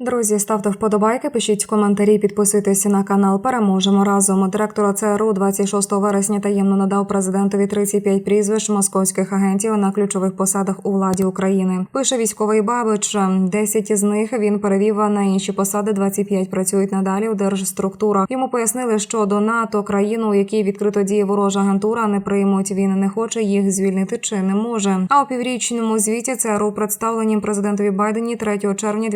Друзі, ставте вподобайки, пишіть коментарі, підписуйтесь на канал. Переможемо разом. Директора ЦРУ 26 вересня таємно надав президентові 35 прізвищ московських агентів на ключових посадах у владі України. Пише військовий бабич. 10 із них він перевів на інші посади. 25 працюють надалі у держструктурах. Йому пояснили, що до НАТО країну, у якій відкрито діє ворожа агентура, не приймуть. Він не хоче їх звільнити чи не може. А у піврічному звіті ЦРУ представленім президентові Байдені 3 червня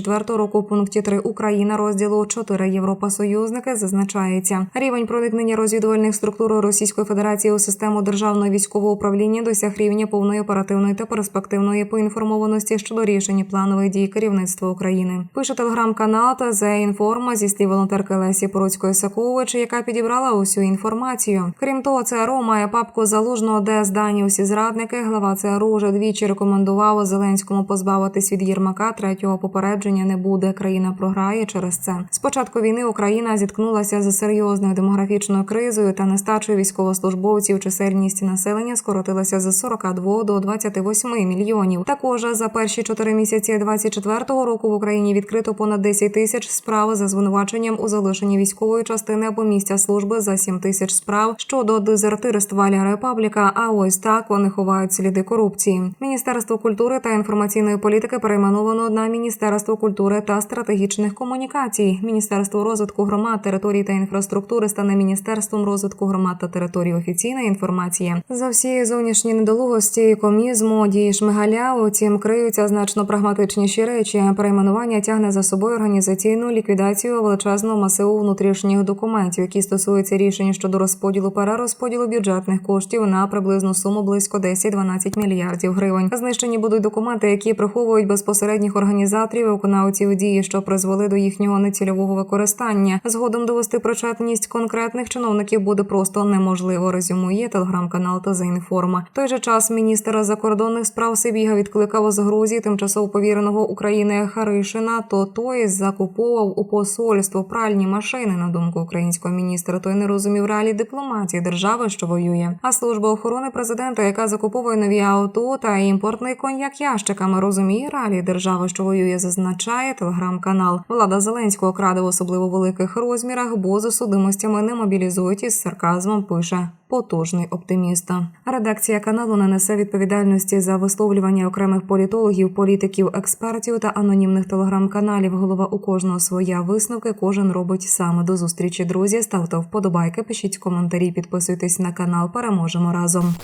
2024 року у пункті 3 Україна розділу 4 Європа союзники зазначається рівень проникнення розвідувальних структур Російської Федерації у систему державного військового управління досяг рівня повної оперативної та перспективної поінформованості щодо рішень планових дій керівництва України. Пише телеграм-канал та Informa зі слів волонтерки Лесі Поруцької Сакович, яка підібрала усю інформацію. Крім того, ЦРУ має папку залужного, де здані усі зрадники. Глава ЦРУ вже двічі рекомендував Зеленському позбавитись від Єрмака. Третього попередження не буде. Країна програє через це. З початку війни Україна зіткнулася з серйозною демографічною кризою та нестачою військовослужбовців. Чисельність населення скоротилася з 42 до 28 мільйонів. Також за перші чотири місяці 24-го року в Україні відкрито понад 10 тисяч справ за звинуваченням у залишенні військової частини або місця служби за 7 тисяч справ щодо дезертирства Ля Репабліка. А ось так вони ховають сліди корупції. Міністерство культури та інформаційної політики перейменовано на Міністерство культури та стратегічних комунікацій. Міністерство розвитку громад, територій та інфраструктури стане міністерством розвитку громад та територій. Офіційна інформація за всі зовнішні недолугості, комізму, дії шмигаля. Утім, криються значно прагматичніші речі. Перейменування тягне за собою організаційну ліквідацію величезного масиву внутрішніх документів, які стосуються рішень щодо розподілу перерозподілу бюджетних коштів на приблизну суму близько 10-12 мільярдів гривень. Знищені будуть документи, які приховують безпосередніх організаторів і виконавців дії, що призвели до їхнього нецільового використання. Згодом довести причетність конкретних чиновників буде просто неможливо. Резюмує телеграм-канал та «Зеінформа». В той же час міністр закордонних справ Сибіга відкликав з Грузії тимчасово повіреного України Харишина. То той закуповував у посольство пральні машини. На думку українського міністра, той не розумів реалій дипломатії держави, що воює. А служба охорони президента, яка закуповує нові авто та імпортний коньяк ящиками, розуміє реалії держави, що воює, зазначає телеграм-канал. Влада Зеленського краде в особливо великих розмірах, бо за судимостями не мобілізують із сарказмом. Пише потужний оптиміста. Редакція каналу не несе відповідальності за висловлювання окремих політологів, політиків, експертів та анонімних телеграм-каналів. Голова у кожного своя висновки. Кожен робить саме до зустрічі. Друзі, ставте вподобайки, пишіть коментарі, підписуйтесь на канал. Переможемо разом.